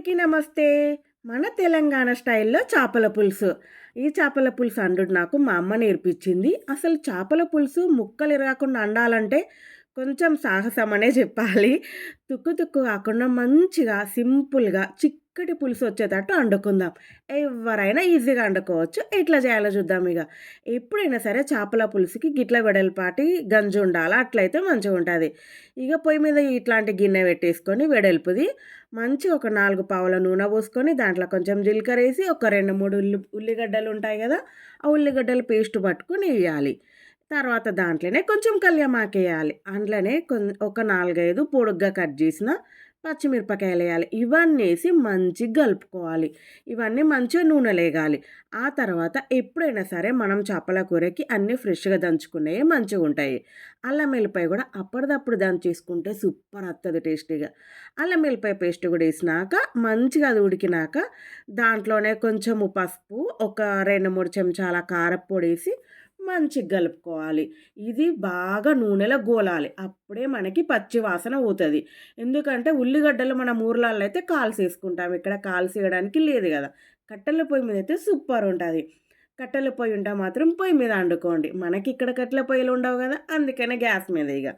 అందరికీ నమస్తే. మన తెలంగాణ స్టైల్లో చేపల పులుసు. ఈ చేపల పులుసు అండు నాకు మా అమ్మ నేర్పించింది. అసలు చేపల పులుసు ముక్కలు ఇరగకుండా అండాలంటే కొంచెం సాహసం అనే చెప్పాలి. తుక్కు తుక్కు కాకుండా మంచిగా సింపుల్గా చిక్ చిక్కటి పులుసు వచ్చేటట్టు వండుకుందాం ఎవరైనా ఈజీగా వండుకోవచ్చు ఎట్లా చేయాలో చూద్దాం ఇక ఎప్పుడైనా సరే చేపల పులుసుకి గిట్ల వెడల్పాటి గంజు ఉండాలి? అట్లయితే మంచిగా ఉంటుంది. ఇక పొయ్యి మీద ఇట్లాంటి గిన్నె పెట్టేసుకొని వెడల్పుది. మంచి ఒక నాలుగు పావుల నూనె పోసుకొని దాంట్లో కొంచెం జీలకర్ర వేసి ఒక రెండు మూడు ఉల్లి ఉల్లిగడ్డలు ఉంటాయి కదా? ఆ ఉల్లిగడ్డలు పేస్ట్ పట్టుకొని వేయాలి. తర్వాత దాంట్లోనే కొంచెం కళ్యామాకేయాలి అందులోనే ఒక నాలుగైదు పొడుగ్గా కట్ చేసిన పచ్చిమిరపకాయలు వేయాలి. ఇవన్నీ వేసి మంచిగా కలుపుకోవాలి. ఇవన్నీ మంచిగా నూనె లేగాలి. ఆ తర్వాత ఎప్పుడైనా సరే మనం చేపల కూరకి అన్నీ ఫ్రెష్గా దంచుకునేవి మంచిగా ఉంటాయి. అల్లం వెల్లిపాయ కూడా అప్పటిదప్పుడు దంచేసుకుంటే సూపర్ వస్తుంది టేస్టీగా. అల్లం వెల్లిపాయ పేస్ట్ కూడా వేసినాక మంచిగా అది ఉడికినాక దాంట్లోనే కొంచెము పసుపు ఒక రెండు మూడు చెంచాల కారపొడి వేసి మంచిగా కలుపుకోవాలి. ఇది బాగా నూనెలో గోలాలి. అప్పుడే మనకి పచ్చి వాసన అవుతుంది ఎందుకంటే ఉల్లిగడ్డలు మన ఊర్లలో అయితే కాల్సేసుకుంటాం. ఇక్కడ కాల్సేయడానికి లేదు కదా. కట్టెల పొయ్యి మీద అయితే సూపర్ ఉంటుంది. కట్టెల పొయ్యి ఉంటే మాత్రం పొయ్యి మీద వండుకోండి మనకి ఇక్కడ కట్టెల పొయ్యిలు ఉండవు కదా. అందుకనే గ్యాస్ మీద ఇక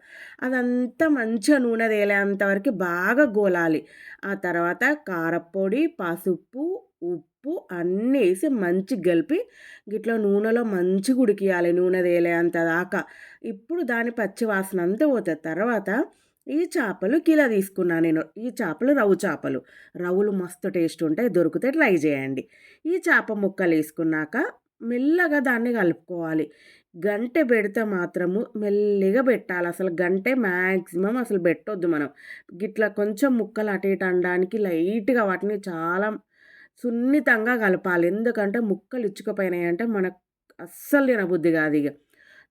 అదంతా మంచిగా నూనె తేలేంతవరకు బాగా గోలాలి. ఆ తర్వాత కారపొడి పసుపు ఉప్పు అన్నీ వేసి మంచి కలిపి గిట్లా నూనెలో మంచిగా ఉడికియాలి నూనె తేలేంత దాకా. ఇప్పుడు దాని పచ్చి వాసన అంతా పోతుంది తర్వాత ఈ చేపలు కిలో తీసుకున్నాను నేను. ఈ చేపలు రవ్వు చేపలు. రవ్వులు మస్తు టేస్ట్ ఉంటాయి. దొరికితే ట్రై చేయండి. ఈ చేప ముక్కలు వేసుకున్నాక మెల్లగా దాన్ని కలుపుకోవాలి. గంటె పెడితే మాత్రము మెల్లిగా పెట్టాలి. అసలు గంటె మ్యాక్సిమం అసలు పెట్టొద్దు మనం. గిట్లా కొంచెం ముక్కలు అటు ఇటు అనడానికి లైట్గా వాటిని చాలా సున్నితంగా కలపాలి. ఎందుకంటే ముక్కలు ఇచ్చుకపోయినాయి అంటే మనకు అస్సలు తినబుద్ధి కాదు ఇక.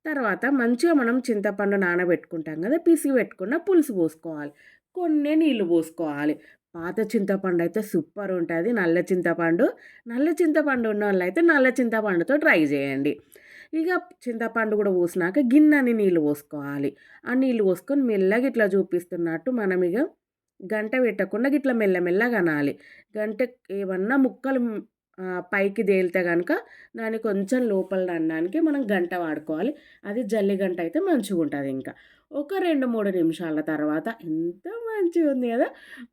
తర్వాత మంచిగా మనం చింతపండు నానబెట్టుకుంటాం కదా పిసిగి పెట్టుకున్న పులుసు పోసుకోవాలి. కొన్ని నీళ్ళు పోసుకోవాలి. పాత చింతపండు అయితే సూపర్ ఉంటుంది. నల్ల చింతపండు నల్ల చింతపండు ఉన్న వాళ్ళు అయితే నల్ల చింతపండుతో ట్రై చేయండి. ఇక చింతపండు కూడా పోసినాక గిన్నెని నీళ్ళు పోసుకోవాలి. ఆ నీళ్ళు పోసుకొని మెల్లగా ఇట్లా చూపిస్తున్నట్టు మనం ఇక గంట పెట్టకుండా ఇట్లా మెల్లమెల్లగా అనాలి. గంట ఏమన్నా ముక్కలు పైకి తేలితే కనుక దాన్ని కొంచెం లోపల అనడానికి మనం గంట వాడుకోవాలి. అది జల్లి గంట అయితే మంచిగా ఉంటుంది ఇంకా. ఒక రెండు మూడు నిమిషాల తర్వాత ఎంత మంచిగా ఉంది కదా!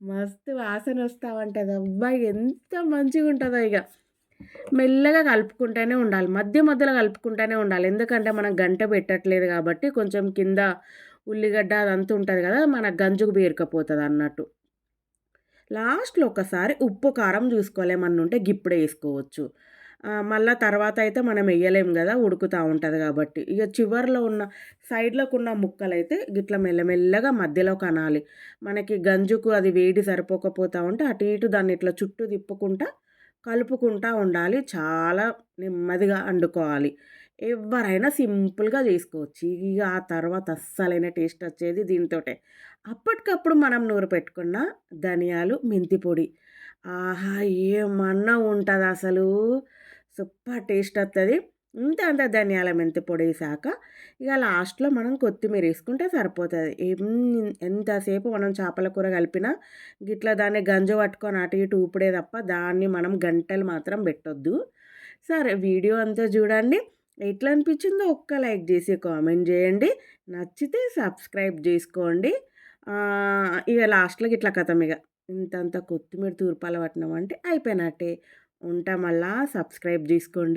మస్తు వాసన వస్తూ ఉంటుంది అబ్బాయి ఎంత మంచిగా ఉంటుందో ఇక మెల్లగా కలుపుకుంటూనే ఉండాలి. మధ్య మధ్యలో కలుపుకుంటూనే ఉండాలి. ఎందుకంటే మనం గంట పెట్టట్లేదు కాబట్టి కొంచెం కింద ఉల్లిగడ్డ అదంతా ఉంటుంది కదా మన గంజుకు బీరకపోతుంది అన్నట్టు. లాస్ట్లో ఒకసారి ఉప్పు కారం చూసుకోలేమన్నా ఉంటే గిప్పుడే వేసుకోవచ్చు. మళ్ళీ తర్వాత అయితే మనం వేయలేం కదా ఉడుకుతూ ఉంటుంది కాబట్టి. ఇక చివరిలో ఉన్న సైడ్లోకి ఉన్న ముక్కలు అయితే గిట్లా మెల్లమెల్లగా మధ్యలో కనాలి. మనకి గంజుకు అది వేడి సరిపోకపోతూ ఉంటే అటు ఇటు దాన్ని ఇట్లా చుట్టూ తిప్పుకుంటా కలుపుకుంటూ ఉండాలి. చాలా నెమ్మదిగా వండుకోవాలి ఎవరైనా సింపుల్గా చేసుకోవచ్చు. ఇక ఆ తర్వాత అస్సలైన టేస్ట్ వచ్చేది దీంతో అప్పటికప్పుడు మనం నూరు పెట్టుకున్న ధనియాలు మెంతి పొడి. ఆహా! ఏమన్నా ఉంటుంది అసలు. సూపర్ టేస్ట్ వస్తుంది ఇంత అంత ధనియాల మెంతి పొడి వేసాక ఇక లాస్ట్లో మనం కొత్తిమీర వేసుకుంటే సరిపోతుంది. ఎంతసేపు మనం చేపల కూర కలిపినా గిట్లా దాన్ని గంజ పట్టుకొని అటు ఇటు ఊపిడే తప్ప దాన్ని మనం గంటలు మాత్రం పెట్టొద్దు. సరే వీడియో అంతా చూడండి. ఎట్లా అనిపించిందో ఒక్క లైక్ చేసి కామెంట్ చేయండి. నచ్చితే సబ్స్క్రైబ్ చేసుకోండి. ఇక లాస్ట్లోకి ఇట్లా కథం ఇక. ఇంతంత కొత్తిమీర తూర్పాల పట్టినాం అంటే అయిపోయినట్టే. ఉంటా మళ్ళా సబ్స్క్రైబ్ చేసుకోండి.